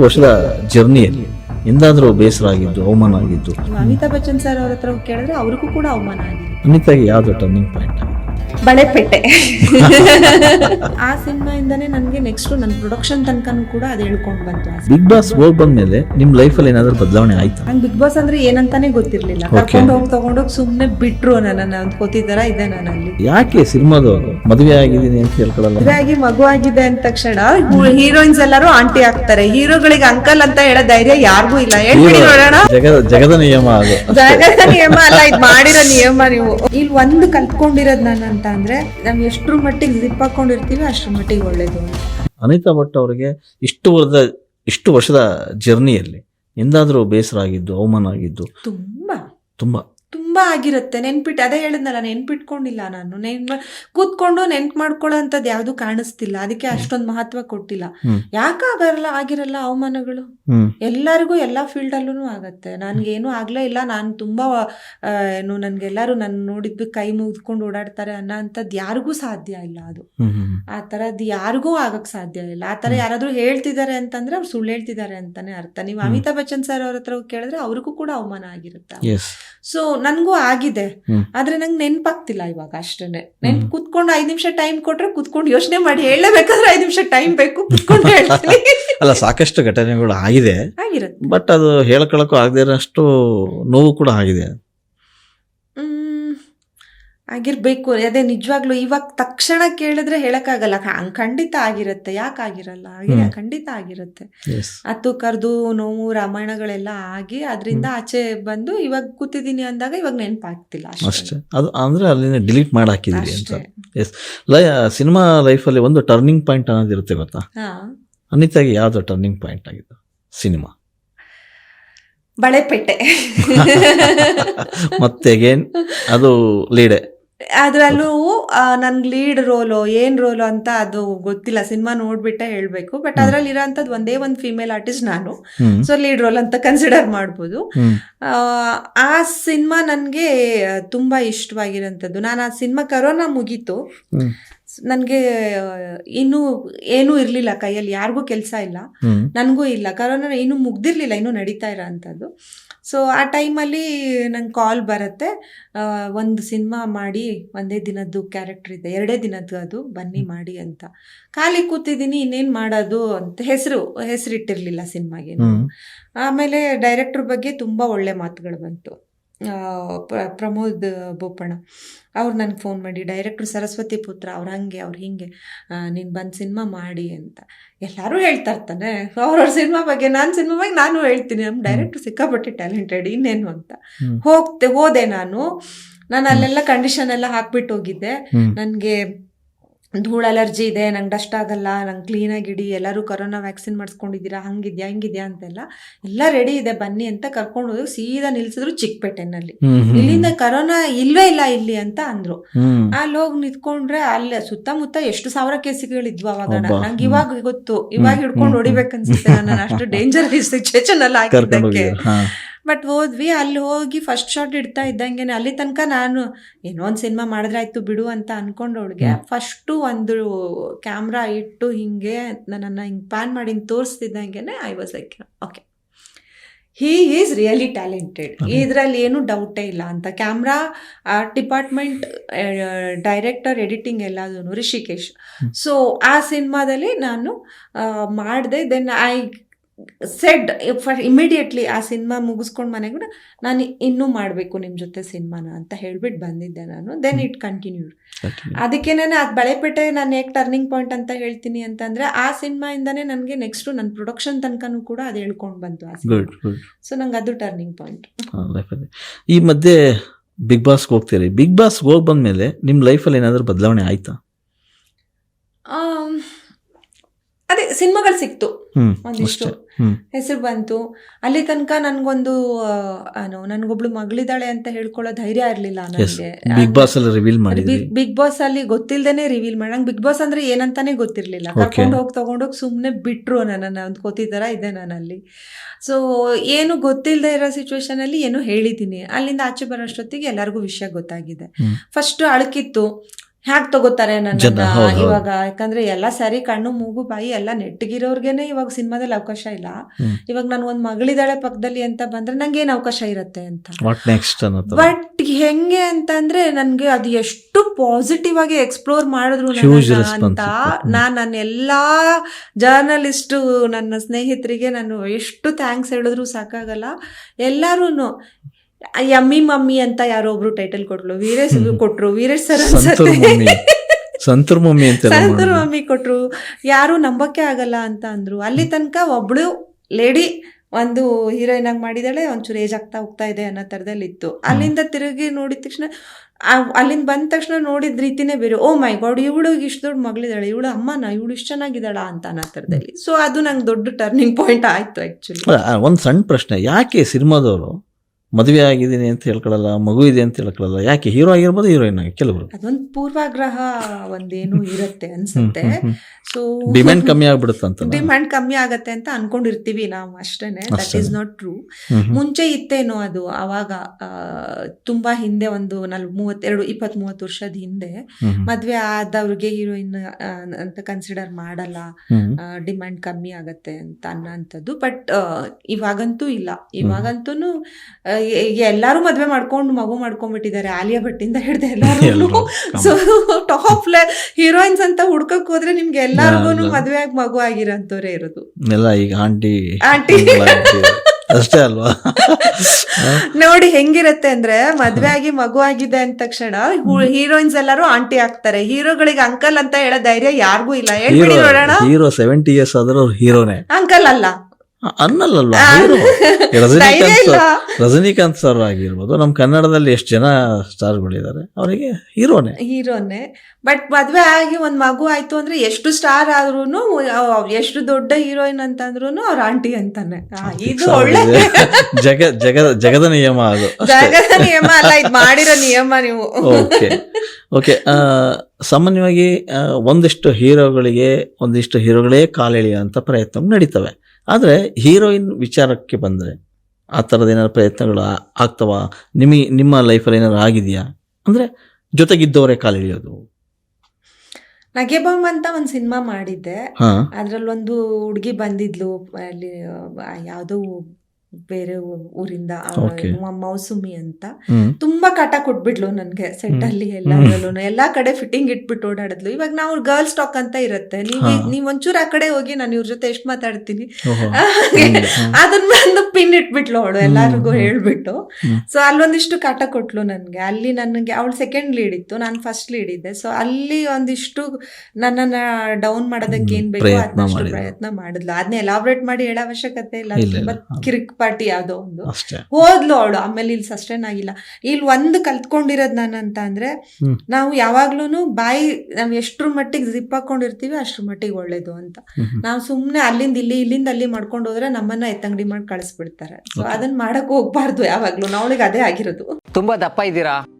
ವರ್ಷದ ಜರ್ನಿಯಲ್ಲಿ ಎಂದಾದರೂ ಬೇಸರ ಆಗಿದ್ದು ಅವಮಾನ ಆಗಿದ್ದು. ಅಮಿತಾಬ್ ಬಚ್ಚನ್ ಸರ್ ಅವ್ರ ಹತ್ರ ಕೇಳಿದ್ರೆ ಅವ್ರಿಗೂ ಕೂಡ ಅವಮಾನ ಆಗಿದೆ ಅನಿತಾಗಿ ಯಾವ್ದು ಟರ್ನಿಂಗ್ ಪಾಯಿಂಟ್ ಬಳೆಪೇಟೆ ಆ ಸಿನಿಮಾ ಇಂದಾನೆ ನನಗೆ ನೆಕ್ಸ್ಟ್ ನನ್ನ ಪ್ರೊಡಕ್ಷನ್ ತನಕನೂ ಕೂಡ ಅದು ಹೇಳ್ಕೊಂಡು ಬಂತು ಬಿಗ್ ಬಾಸ್ ಹೋಗಿ ಬಂದ್ಮೇಲೆ ನಿಮ್ ಅಲ್ಲಿ ಏನಾದರೂ ಬದಲಾವಣೆ ಆಯ್ತಾ? ನಂಗೆ ಬಿಗ್ ಬಾಸ್ ಅಂದ್ರೆ ಏನಂತಾನೆ ಗೊತ್ತಿರ್ಲಿಲ್ಲ. ಕರ್ಕೊಂಡು ಹೋಗಿ ತಗೊಂಡೋಗಿ ಸುಮ್ನೆ ಬಿಟ್ರು ನನ್ನನ್ನ ಅಂದ್ಕೋತಿದ್ದಾರ ಇದೆ ನಾನಲ್ಲಿ. ಯಾಕೆ ಸಿನಿಮಾದವರು? ಮದುವೆ ಆಗಿದ್ದೀನಿ ಅಂತ ಹೇಳ್ಕೊಳಲ್ಲ. ಮದುವೆ ಆಗಿ ಮಗು ಆಗಿದೆ ಅಂದ ತಕ್ಷಣ ಹೀರೋಯಿನ್ಸ್ ಎಲ್ಲರೂ ಆಂಟಿ ಆಗ್ತಾರೆ. ಹೀರೋಗಳಿಗೆ ಅಂಕಲ್ ಅಂತ ಹೇಳೋ ಧೈರ್ಯ ಯಾರಿಗೂ ಇಲ್ಲ. ಹೇಳ್ಬಿಡಿ ನೋಡೋಣ. ಜಗದ ಜಗದ ನಿಯಮ ಅದು ಜಗದ ನಿಯಮ ಅಲ್ಲ ಇದು ಮಾಡಿರೋ ನಿಯಮ ನೀವು. ಇಲ್ಲಿ ಒಂದು ಕಲ್ತ್ಕೊಂಡಿರೋದ್ ನಾನು ಅಂತ ಅಂದ್ರೆ ನಾವು ಎಷ್ಟ್ರ ಮಟ್ಟಿಗೆ ಜಿಪ್ ಹಾಕೊಂಡಿರ್ತೀವಿ ಅಷ್ಟ್ರ ಮಟ್ಟಿಗೆ ಒಳ್ಳೇದು ಅನಿತಾ ಭಟ್ ಅವರಿಗೆ ಇಷ್ಟು ವರ್ಷದ ಇಷ್ಟು ವರ್ಷದ ಜರ್ನಿಯಲ್ಲಿ ಎಂದಾದರೂ ಬೇಸರ ಆಗಿದ್ದು ಅವಮಾನ ಆಗಿದ್ದು ತುಂಬಾ. ತುಂಬಾ. ಆಗಿರುತ್ತೆ. ನೆನ್ಪಿಟ್ಟು ಅದೇ ಹೇಳಿದ್ನಲ್ಲ ನೆನ್ಪಿಟ್ಕೊಂಡಿಲ್ಲ ನಾನು. ನೆನ್ ಕೂತ್ಕೊಂಡು ನೆನ್ಪು ಮಾಡ್ಕೊಳ್ಳೋ ಅಂಥದ್ದು ಯಾವುದು ಕಾಣಿಸ್ತಿಲ್ಲ. ಅದಕ್ಕೆ ಅಷ್ಟೊಂದು ಮಹತ್ವ ಕೊಟ್ಟಿಲ್ಲ. ಯಾಕೆ ಯಾಕಾಗಲ್ಲ ಆಗಿರಲ್ಲ ಅವಮಾನಗಳು? ಎಲ್ಲರಿಗೂ ಎಲ್ಲರಿಗೂ ಎಲ್ಲ ಫೀಲ್ಡಲ್ಲೂ ಆಗತ್ತೆ. ನನ್ಗೇನು ಆಗ್ಲೇ ಇಲ್ಲ. ನಾನು ತುಂಬಾ ಏನು ನನ್ಗೆಲ್ಲರೂ ನನ್ನ ನೋಡಿದ್ದು ಕೈ ಮುಗಿದ್ಕೊಂಡು ಓಡಾಡ್ತಾರೆ ಅನ್ನೋ ಅಂಥದ್ದು ಯಾರಿಗೂ ಸಾಧ್ಯ ಇಲ್ಲ ಅದು. ಆ ಥರದ್ದು ಯಾರಿಗೂ ಆಗಕ್ ಸಾಧ್ಯ ಇಲ್ಲ. ಆ ಥರ ಯಾರಾದ್ರೂ ಹೇಳ್ತಿದ್ದಾರೆ ಅಂತಂದ್ರೆ ಅವ್ರು ಸುಳ್ಳು ಹೇಳ್ತಿದ್ದಾರೆ ಅಂತಾನೆ ಅರ್ಥ. ನೀವು ಅಮಿತಾಬ್ ಬಚ್ಚನ್ ಸರ್ ಅವ್ರ ಹತ್ರ ಕೇಳಿದ್ರೆ ಅವ್ರಿಗೂ ಕೂಡ ಅವಮಾನ ಆಗಿರುತ್ತೆ. ಸೊ ನನ್ಗೂ ಆಗಿದೆ. ಹ್ಮ್. ಆದ್ರೆ ನಂಗೆ ನೆನ್ಪಾಗ್ತಿಲ್ಲ ಇವಾಗ ಅಷ್ಟೇ ನೆನ್ಪು ಕುತ್ಕೊಂಡು ಐದು ನಿಮಿಷ ಟೈಮ್ ಕೊಟ್ರೆ ಕುತ್ಕೊಂಡು ಯೋಚನೆ ಮಾಡಿ ಹೇಳಬೇಕಾದ್ರೆ ಐದು ನಿಮಿಷ ಟೈಮ್ ಬೇಕು ಕುತ್ಕೊಂಡು ಹೇಳ್ತೀನಿ. ಅಲ್ಲ ಸಾಕಷ್ಟು ಘಟನೆಗಳು ಆಗಿದೆ. ಆಗಿರುತ್ತೆ. ಬಟ್ ಅದು ಹೇಳ್ಕೊಳಕ್ಕೂ ಆಗದೇ ಇರೋಷ್ಟು ನೋವು ಕೂಡ ಆಗಿದೆ. ಆಗಿರ್ಬೇಕು. ಅದೇ ನಿಜವಾಗ್ಲೂ ಇವಾಗ ತಕ್ಷಣ ಕೇಳಿದ್ರೆ ಹೇಳಕ್ಕಾಗಲ್ಲ. ಖಂಡಿತ ಆಗಿರುತ್ತೆ. ಯಾಕೆ ಆಗಿರಲ್ಲ? ಖಂಡಿತ ಆಗಿರುತ್ತೆ. ಹತ್ತು ಕರೆದು ನೋವು ರಾಮಾಯಣಗಳೆಲ್ಲ ಆಗಿ ಅದರಿಂದ ಆಚೆ ಬಂದು ಇವಾಗ ಕೂತಿದ್ದೀನಿ ಅಂದಾಗ ಇವಾಗ ನೆನಪಾಗ್ತಿಲ್ಲ ಅಷ್ಟೇ. ಅದು ಅಂದ್ರೆ ಅಲ್ಲಿಂದ ಡಿಲೀಟ್ ಮಾಡಿ ಹಾಕಿದ್ರಿ ಅಂತ ಎಸ್ ಲೈ ಸಿನಿಮಾ ಲೈಫಲ್ಲಿ ಒಂದು ಟರ್ನಿಂಗ್ ಪಾಯಿಂಟ್ ಅನ್ನೋದಿರುತ್ತೆ ಗೊತ್ತಾ? ಅನಿತಾಗಿ ಯಾವ್ದು ಟರ್ನಿಂಗ್ ಪಾಯಿಂಟ್ ಆಗಿದೆ ಸಿನಿಮಾ. ಬಳೆಪೇಟೆ ಮತ್ತೆ ಅಗೇನ್ ಅದು ಲೀಡೆ. ಅದ್ರಲ್ಲೂ ನನ್ ಲೀಡ್ ರೋಲು ಏನ್ ರೋಲು ಅಂತ ಅದು ಗೊತ್ತಿಲ್ಲ. ಸಿನಿಮಾ ನೋಡ್ಬಿಟ್ಟೆ ಹೇಳ್ಬೇಕು. ಬಟ್ ಅದ್ರಲ್ಲಿ ಇರೋಂಥದ್ದು ಒಂದೇ ಒಂದು ಫಿಮೇಲ್ ಆರ್ಟಿಸ್ಟ್ ನಾನು. ಸೊ ಲೀಡ್ ರೋಲ್ ಅಂತ ಕನ್ಸಿಡರ್ ಮಾಡ್ಬೋದು. ಆ, ಆ ಸಿನಿಮಾ ನನಗೆ ತುಂಬಾ ಇಷ್ಟವಾಗಿರೋಂಥದ್ದು. ನಾನು ಆ ಸಿನಿಮಾ ಕರೋನಾ ಮುಗೀತು. ನನಗೆ ಇನ್ನೂ ಏನೂ ಇರಲಿಲ್ಲ ಕೈಯಲ್ಲಿ ಯಾರಿಗೂ ಕೆಲಸ ಇಲ್ಲ. ನನಗೂ ಇಲ್ಲ. ಕರೋನಾ ಇನ್ನೂ ಮುಗ್ದಿರ್ಲಿಲ್ಲ ಇನ್ನೂ ನಡೀತಾ ಇರೋ ಅಂಥದ್ದು. ಸೊ ಆ ಟೈಮಲ್ಲಿ ನಂಗೆ ಕಾಲ್ ಬರುತ್ತೆ. ಒಂದು ಸಿನಿಮಾ ಮಾಡಿ ಒಂದೇ ದಿನದ್ದು ಕ್ಯಾರೆಕ್ಟರ್ ಇದೆ. ಎರಡೇ ದಿನದ್ದು ಅದು. ಬನ್ನಿ ಮಾಡಿ ಅಂತ. ಖಾಲಿ ಕೂತಿದ್ದೀನಿ ಇನ್ನೇನು ಮಾಡೋದು ಅಂತ. ಹೆಸರು ಹೆಸರಿಟ್ಟಿರಲಿಲ್ಲ ಸಿನಿಮಾಗೆ. ಆಮೇಲೆ ಡೈರೆಕ್ಟರ್ ಬಗ್ಗೆ ತುಂಬ ಒಳ್ಳೆ ಮಾತುಗಳು ಬಂತು. ಪ್ರಮೋದ್ ಬೋಪಣ್ಣ. ಅವ್ರು ನನಗೆ ಫೋನ್ ಮಾಡಿ ಡೈರೆಕ್ಟ್ರ್ ಸರಸ್ವತಿ ಪುತ್ರ ಅವ್ರು ಹಂಗೆ ಅವ್ರು ಹಿಂಗೆ. ನೀನು ಬಂದು ಸಿನಿಮಾ ಮಾಡಿ ಅಂತ. ಎಲ್ಲರೂ ಹೇಳ್ತಾ ಇರ್ತಾನೆ ಅವ್ರವ್ರ ಸಿನಿಮಾ ಬಗ್ಗೆ ನಾನು ಸಿನಿಮಾ ಬಗ್ಗೆ ನಾನು ಹೇಳ್ತೀನಿ. ನಮ್ಮ ಡೈರೆಕ್ಟ್ರು ಸಿಕ್ಕಾಪಟ್ಟೆ ಟ್ಯಾಲೆಂಟೆಡ್ ಇನ್ನೇನು ಅಂತ. ಹೋಗ್ತೆ ಹೋದೆ ನಾನು. ನಾನು ಅಲ್ಲೆಲ್ಲ ಕಂಡೀಷನ್ ಎಲ್ಲ ಹಾಕ್ಬಿಟ್ಟು ಹೋಗಿದ್ದೆ. ನನಗೆ ಧೂಳು ಅಲರ್ಜಿ ಇದೆ ನಂಗೆ ಡಸ್ಟ್ ಆಗಲ್ಲ ನಂಗೆ ಕ್ಲೀನಾಗಿಡಿ ಎಲ್ಲರೂ ಕರೋನಾ ವ್ಯಾಕ್ಸಿನ್ ಮಾಡಿಸ್ಕೊಂಡಿದ್ದೀರಾ ಹಂಗಿದ್ಯಾ ಹಿಂಗಿದ್ಯಾ ಅಂತೆಲ್ಲ ಎಲ್ಲ ರೆಡಿ ಇದೆ ಬನ್ನಿ ಅಂತ ಕರ್ಕೊಂಡು ಹೋದ್ರು ಸೀದಾ ನಿಲ್ಸಿದ್ರು ಚಿಕ್ಕಪೇಟೆನಲ್ಲಿ. ಇಲ್ಲಿಂದ ಕರೋನಾ ಇಲ್ವೇ ಇಲ್ಲ ಇಲ್ಲಿ ಅಂತ ಅಂದ್ರು. ಅಲ್ಲಿ ಹೋಗಿ ನಿಂತ್ಕೊಂಡ್ರೆ ಅಲ್ಲಿ ಸುತ್ತಮುತ್ತ ಎಷ್ಟು ಸಾವಿರ ಕೇಸುಗಳಿದ್ವು ಅವಾಗ. ನಂಗೆ ಇವಾಗ ಗೊತ್ತು ಇವಾಗ ಹಿಡ್ಕೊಂಡು ಹೊಡಿಬೇಕನ್ಸುತ್ತೆ. ನಾನು ಅಷ್ಟು ಡೇಂಜರ್ ಸಿಚುವೇಶನ್ ಅಲ್ಲಿ ಹಾಕಿದ್ದಕ್ಕೆ ಬಟ್ ಹೋದ್ವಿ ಅಲ್ಲಿ ಹೋಗಿ ಫಸ್ಟ್ ಶಾಟ್ ಇಡ್ತಾ ಇದ್ದಂಗೆನೆ. ಅಲ್ಲಿ ತನಕ ನಾನು ಏನೋ ಒಂದು ಸಿನಿಮಾ ಮಾಡಿದ್ರಾಯ್ತು ಬಿಡು ಅಂತ ಅನ್ಕೊಂಡವಳಿಗೆ ಹ್ಮ್. ಫಸ್ಟು ಒಂದು ಕ್ಯಾಮ್ರಾ ಇಟ್ಟು ಹಿಂಗೆ ನನ್ನನ್ನು ಹಿಂಗೆ ಪ್ಯಾನ್ ಮಾಡಿ ಹಿಂಗೆ ತೋರಿಸ್ತಿದ್ದಂಗೆನೆ I was like okay he is really talented ಇದರಲ್ಲಿ ಏನು ಡೌಟೇ ಇಲ್ಲ ಅಂತ. Camera art department director editing ಎಲ್ಲದೂ ರಿಷಿಕೇಶ್. ಸೊ ಆ ಸಿನಿಮಾದಲ್ಲಿ ನಾನು ಮಾಡಿದೆ. ದೆನ್ ಐ ಸೆಡ್ ಇಮಿಡಿಯೇಟ್ಲಿ ಆ ಸಿನಿಮಾ ಮುಗಿಸ್ಕೊಂಡು ಮನೆಗೆ ಕೂಡ ನಾನು ಇನ್ನೂ ಮಾಡಬೇಕು ನಿಮ್ಮ ಜೊತೆ ಸಿನಿಮಾನ ಅಂತ ಹೇಳ್ಬಿಟ್ಟು ಬಂದಿದ್ದೆ ನಾನು. ದೆನ್ ಇಟ್ ಕಂಟಿನ್ಯೂಡ್ ಅದಕ್ಕೆ ನಾನು ಅದು ಬಳೆಪೇಟೆ ನಾನು ಹೇಗೆ ಟರ್ನಿಂಗ್ ಪಾಯಿಂಟ್ ಅಂತ ಹೇಳ್ತೀನಿ ಅಂತಂದರೆ ಆ ಸಿನಿಮಾಯಿಂದನೇ ನನಗೆ ನೆಕ್ಸ್ಟು ನನ್ನ ಪ್ರೊಡಕ್ಷನ್ ತನಕನೂ ಕೂಡ ಅದು ಹೇಳ್ಕೊಂಡು ಬಂತು ಆ ಸಿನಿಮಾ ಸೊ ನಂಗೆ ಅದು ಟರ್ನಿಂಗ್ ಪಾಯಿಂಟ್ ಈ ಮಧ್ಯೆ ಬಿಗ್ ಬಾಸ್ಗೆ ಹೋಗ್ತೀರಿ. ಬಿಗ್ ಬಾಸ್ಗೆ ಹೋಗಿ ಬಂದ್ಮೇಲೆ ನಿಮ್ಮ ಲೈಫಲ್ಲಿ ಏನಾದರೂ ಬದಲಾವಣೆ ಆಯ್ತಾ? ಅದೇ ಸಿನಿಮಾಗಳು ಸಿಕ್ತು. ಒಂದಿಷ್ಟು. ಹೆಸರು ಬಂತು. ಅಲ್ಲಿ ತನಕ ನನ್ಗೊಂದು ನನ್ಗೊಬ್ಳು ಮಗಳಿದ್ದಾಳೆ ಅಂತ ಹೇಳ್ಕೊಳ್ಳೋ ಧೈರ್ಯ ಇರಲಿಲ್ಲ ನನಗೆ. ಬಿಗ್ ಬಾಸ್ ಅಲ್ಲಿ ರಿವೀಲ್ ಬಿಗ್ ಬಾಸ್ ಅಲ್ಲಿ ಗೊತ್ತಿಲ್ದೇನೆ ರಿವೀಲ್ ಮಾಡಿ ನಂಗೆ ಬಿಗ್ ಬಾಸ್ ಅಂದ್ರೆ ಏನಂತಾನೆ ಗೊತ್ತಿರ್ಲಿಲ್ಲ. ಕರ್ಕೊಂಡು ಹೋಗಿ ತಗೊಂಡೋಗಿ ಸುಮ್ಮನೆ ಬಿಟ್ರು ನನ್ನ ಒಂದು ಕೋತಿತರ ಇದೆ ನಾನಲ್ಲಿ ಸೊ ಏನು ಗೊತ್ತಿಲ್ಲದೆ ಇರೋ ಸಿಚುವೇಶನ್ ಅಲ್ಲಿ ಏನು ಹೇಳಿದ್ದೀನಿ. ಅಲ್ಲಿಂದ ಆಚೆ ಬರೋಷ್ಟೊತ್ತಿಗೆ ಎಲ್ಲರಿಗೂ ವಿಷಯ ಗೊತ್ತಾಗಿದೆ. ಫಸ್ಟ್ ಅಳಕಿತ್ತು. ಹ್ಯಾಕ್ ತಗೋತಾರೆ ನನ್ನ. ಇವಾಗ ಯಾಕಂದ್ರೆ ಎಲ್ಲ ಸರಿ ಕಣ್ಣು ಮೂಗು ಬಾಯಿ ಎಲ್ಲ ನೆಟ್ಟಗಿರೋರ್ಗೆನೆ ಇವಾಗ ಸಿನಿಮಾದಲ್ಲಿ ಅವಕಾಶ ಇಲ್ಲ. ಇವಾಗ ನಾನು ಒಂದ್ ಮಗಳಿದಾಳೆ ಪಕ್ಕದಲ್ಲಿ ಅಂತ ಬಂದ್ರೆ ನಂಗೆ ಏನ್ ಅವಕಾಶ ಇರತ್ತೆ ಅಂತ ಬಟ್ ಹೆಂಗೆ ಅಂತಂದ್ರೆ ನನ್ಗೆ ಅದು ಎಷ್ಟು ಪಾಸಿಟಿವ್ ಆಗಿ ಎಕ್ಸ್ಪ್ಲೋರ್ ಮಾಡಿದ್ರು ಅಂತ. ನಾನ್ ನನ್ನ ಎಲ್ಲಾ ಜರ್ನಲಿಸ್ಟ್ ನನ್ನ ಸ್ನೇಹಿತರಿಗೆ ನಾನು ಎಷ್ಟು ಥ್ಯಾಂಕ್ಸ್ ಹೇಳಿದ್ರು ಸಾಕಾಗಲ್ಲ ಎಲ್ಲಾರು ಯಮ್ಮಿ ಮಮ್ಮಿ ಅಂತ ಯಾರೋ ಒಬ್ರು ಟೈಟಲ್ ಕೊಟ್ಲು ವೀರೇಶ್. ಕೊಟ್ರು. Veeresh sir Santoor mummy. Santoor mummy Santoor ಕೊಟ್ರು. ಯಾರು ನಂಬಕ್ಕೆ ಆಗಲ್ಲ ಅಂತ ಅಂದ್ರು. ಅಲ್ಲಿ ತನಕ ಒಬ್ಳು ಲೇಡಿ ಒಂದು ಹೀರೋಯಿನ್ ಆಗಿ ಮಾಡಿದಾಳೆ ಒಂಚೂರು ಏಜ್ ಆಗ್ತಾ ಹೋಗ್ತಾ ಇದೆ ಅನ್ನೋ ತರದಲ್ಲಿ ಇತ್ತು. ಅಲ್ಲಿಂದ ತಿರುಗಿ ನೋಡಿದ ತಕ್ಷಣ ಅಲ್ಲಿಂದ ಬಂದ ತಕ್ಷಣ ನೋಡಿದ ರೀತಿನೇ ಬೇರೆ. ಓ ಮೈ ಗಾಡ್ ಇವಳು ಇಷ್ಟು ದೊಡ್ಡ ಮಗಳಿದಾಳೆ. ಇವಳು ಅಮ್ಮನ? ಇವಳು ಇಷ್ಟು ಚೆನ್ನಾಗಿದ್ದಾಳ ಅಂತ ಅನ್ನೋ ತರದಲ್ಲಿ ಸೊ ಅದು ನಂಗೆ ದೊಡ್ಡ ಟರ್ನಿಂಗ್ ಪಾಯಿಂಟ್ ಆಯ್ತು ಆಕ್ಚುಲಿ ಒಂದು ಒಂದ್ ಸಣ್ಣ ಪ್ರಶ್ನೆ. ಯಾಕೆ ಸಿನಿಮಾದವರು ಮದುವೆ ಆಗಿದ್ದೀನಿ ಅಂತ ಹೇಳ್ಕೊಳ್ಳಲ್ಲ ಮಗು ಇದೆ ಅಂತ ಹೇಳ್ಕೊಳ್ಳಲ್ಲ ಯಾಕೆ ಹೀರೋ ಆಗಿರ್ಬೋದು ಹೀರೋಯಿನ್ ಆಗಿ ಕೆಲವರು. ಅದೊಂದು ಪೂರ್ವಾಗ್ರಹ ಒಂದೇನು ಇರುತ್ತೆ ಅನ್ಸುತ್ತೆ. ಸೊ ಡಿಮ್ಯಾಂಡ್ ಕಮ್ಮಿ ಆಗ್ಬಿಡುತ್ತಂತ ಡಿಮ್ಯಾಂಡ್ ಕಮ್ಮಿ ಆಗತ್ತೆ ಅಂತ ಅನ್ಕೊಂಡಿರ್ತೀವಿ ನಾವು ಅಷ್ಟೇನೆ. ದಟ್. ಈಸ್ ನಾಟ್ ಟ್ರೂ ಮುಂಚೆ ಇತ್ತೇನೋ ಅದು ಅವಾಗ ತುಂಬಾ ಹಿಂದೆ ಒಂದು ನಲ್ ಮೂವತ್ತೆರಡು ಇಪ್ಪತ್ತ್ ಮೂವತ್ತು ವರ್ಷದ ಹಿಂದೆ ಮದ್ವೆ ಆದವ್ರಿಗೆ ಹೀರೋಯಿನ್ ಅಂತ ಕನ್ಸಿಡರ್ ಮಾಡಲ್ಲ. ಡಿಮ್ಯಾಂಡ್ ಕಮ್ಮಿ ಆಗತ್ತೆ ಅಂತ ಅನ್ನೋಂಥದ್ದು. ಬಟ್ ಇವಾಗಂತೂ ಇಲ್ಲ. ಇವಾಗಂತೂ ಎಲ್ಲಾರು ಮದ್ವೆ ಮಾಡ್ಕೊಂಡು ಮಗು ಮಾಡ್ಕೊಂಡ್ಬಿಟ್ಟಿದ್ದಾರೆ ಆಲಿಯಾ ಭಟ್ಟಿಂದ ಹಿಡಿದು ಎಲ್ಲಾರು. ಸೊ ಟಾಪ್ ಹೀರೋಯಿನ್ಸ್ ಅಂತ ಹುಡ್ಕಕ್ ಹೋದ್ರೆ ನಿಮ್ಗೆ ಎಲ್ಲಾರ್ಗು ಎಲ್ಲ. ಮದ್ವೆ ಆಗಿ ಮಗು ಆಗಿರೋಂಥವ್ರೆ ಇರೋದು. ಎಲ್ಲ ಈಗ ಆಂಟಿ ಆಂಟಿ. ಅಷ್ಟೇ ಅಲ್ವಾ? ನೋಡಿ ಹೆಂಗಿರತ್ತೆ ಅಂದ್ರೆ ಮದ್ವೆ ಆಗಿ ಮಗು ಆಗಿದೆ ಅಂದ ತಕ್ಷಣ ಹೀರೋಯಿನ್ಸ್ ಎಲ್ಲರೂ ಆಂಟಿ ಆಗ್ತಾರೆ. ಹೀರೋಗಳಿಗೆ ಅಂಕಲ್ ಅಂತ ಹೇಳೋ ಧೈರ್ಯ ಯಾರಿಗೂ ಇಲ್ಲ. ಹೇಳ್ಬಿಡಿ ನೋಡೋಣ. ಹೀರೋ ಸೆವೆಂಟಿ ಇಯರ್ಸ್ ಆದ್ರೂ ಹೀರೋನೇ. ಅಂಕಲ್ ಅಲ್ಲ. ಅನ್ನಲ್ಲಲ್ವಾ? ರಜನಿಕಾಂತ್ ಸರ್ ರಜನಿಕಾಂತ್ ಸರ್ ಆಗಿರ್ಬೋದು ನಮ್ಮ ಕನ್ನಡದಲ್ಲಿ ಎಷ್ಟು ಜನ ಸ್ಟಾರ್ಗಳಿದ್ದಾರೆ ಅವರಿಗೆ ಹೀರೋನೆ. ಹೀರೋನೆ. ಬಟ್ ಮದ್ವೆ ಆಗಿ ಒಂದ್ ಮಗು ಆಯ್ತು ಅಂದ್ರೆ ಎಷ್ಟು ಸ್ಟಾರ್ ಆದ್ರೂನು ಎಷ್ಟು ದೊಡ್ಡ ಹೀರೋಯಿನ್ ಅಂತಂದ್ರೂನು ಅವ್ರ ಆಂಟಿ ಅಂತಾನೆ. ಇದು ಒಳ್ಳೆ ಜಗ ಜಗ ಜಗದ ನಿಯಮ ಅದು ಜಗದ ನಿಯಮ ಅಲ್ಲ ಇದು ಮಾಡಿರೋ ನಿಯಮ ನೀವು. Okay okay. ಸಾಮಾನ್ಯವಾಗಿ ಒಂದಿಷ್ಟು ಹೀರೋಗಳಿಗೆ ಒಂದಿಷ್ಟು ಹೀರೋಗಳೇ ಕಾಲೆಳೆಯುವಂತ ಪ್ರಯತ್ನ ನಡೀತವೆ. ಆದರೆ ಹೀರೋಯಿನ್ ವಿಚಾರಕ್ಕೆ ಬಂದರೆ ಆ ಥರದ ಏನಾದ್ರು ಪ್ರಯತ್ನಗಳು ಆಗ್ತವಾ? ನಿಮಗೆ ನಿಮ್ಮ ಲೈಫಲ್ಲಿ ಏನಾದ್ರು ಆಗಿದೆಯಾ? ಅಂದರೆ ಜೊತೆಗಿದ್ದವರೇ ಕಾಲಿಳಿಯೋದು ನಗೆ ಬಾಂಬ್ ಅಂತ ಒಂದ್ ಸಿನಿಮಾ ಮಾಡಿದ್ದೆ. ಅದ್ರಲ್ಲಿ ಒಂದು ಹುಡುಗಿ ಬಂದಿದ್ಲು ಅಲ್ಲಿ ಯಾವ್ದೋ ಬೇರೆ ಊರಿಂದ. ಮೌಸುಮಿ ಅಂತ ತುಂಬಾ ಕಾಟ ಕೊಟ್ಬಿಟ್ಲು ನನ್ಗೆ ಸೆಟ್ ಅಲ್ಲಿ ಎಲ್ಲಾದ್ರಲ್ಲೂ ಎಲ್ಲಾ ಕಡೆ ಫಿಟ್ಟಿಂಗ್ ಇಟ್ಬಿಟ್ಟು ಓಡಾಡಿದ್ಲು. ಇವಾಗ ನಾವು ಗರ್ಲ್ ಸ್ಟಾಕ್ ಅಂತ ಇರುತ್ತೆ. ನೀವ್ ಒಂಚೂರ್ ನೀವ್ ಒಂಚೂರು ಆ ಕಡೆ ಹೋಗಿ ನಾನು ಇವ್ರ ಜೊತೆ ಎಷ್ಟ್ ಮಾತಾಡ್ತೀನಿ. ಅದನ್ನ ಒಂದು ಪಿನ್ ಇಟ್ಬಿಟ್ಲು ಅವಳು ಎಲ್ಲಾರ್ಗು. ಹೇಳ್ಬಿಟ್ಟು. ಸೊ ಅಲ್ಲೊಂದಿಷ್ಟು ಕಾಟ ಕೊಟ್ಲು ನನ್ಗೆ. ಅಲ್ಲಿ ನನಗೆ ಅವಳು ಸೆಕೆಂಡ್ ಲೀಡ್ ಇತ್ತು. ನಾನು ಫಸ್ಟ್ ಲೀಡ್ ಇದ್ದೆ. ಸೊ ಅಲ್ಲಿ ಒಂದಿಷ್ಟು ನನ್ನನ್ನ ಡೌನ್ ಮಾಡೋದಕ್ಕೆ ಏನ್ ಬೇಕು ಪ್ರಯತ್ನ ಅದನ್ನಷ್ಟು ಪ್ರಯತ್ನ ಮಾಡಿದ್ಲು. ಅದನ್ನ ಎಲಾಬ್ರೇಟ್ ಮಾಡಿ ಹೇಳೋ ಅವಶ್ಯಕತೆ ಇಲ್ಲ. ತುಂಬಾ ಇಲ್ಲ. ಕಿರಿಕ್ ಪಾರ್ಟಿ ಯಾವುದೋ ಒಂದು. ಹೋದ್ಲು ಅವಳು ಆಮೇಲೆ ಇಲ್ಲಿ ಸಸ್ಟೈನ್ ಆಗಿಲ್ಲ. ಇಲ್ಲಿ ಒಂದು ಕಲ್ತ್ಕೊಂಡಿರೋದು ನಾನು ಅಂತ ಅಂದ್ರೆ ನಾವು ಯಾವಾಗ್ಲೂ ಬಾಯಿ ನಾವು ಎಷ್ಟ್ರ ಮಟ್ಟಿಗೆ ಜಿಪ್ ಹಾಕೊಂಡಿರ್ತೀವಿ ಅಷ್ಟ್ರ ಮಟ್ಟಿಗೆ ಒಳ್ಳೇದು ಅಂತ. ನಾವು ಸುಮ್ನೆ ಅಲ್ಲಿಂದ ಇಲ್ಲಿ ಇಲ್ಲಿಂದ ಅಲ್ಲಿ ಮಾಡ್ಕೊಂಡು ಹೋದ್ರೆ ನಮ್ಮನ್ನ ಎತ್ತಂಗಡಿ ಮಾಡಿ ಕಳಿಸ್ಬಿಡ್ತಾರೆ. ಸೊ. ಅದನ್ನ ಮಾಡಕ್ ಹೋಗ್ಬಾರ್ದು ಯಾವಾಗ್ಲೂ ಅವಳಿಗೆ ಅದೇ ಆಗಿರೋದು. ತುಂಬಾ ದಪ್ಪ ಇದ್ದೀರಾ?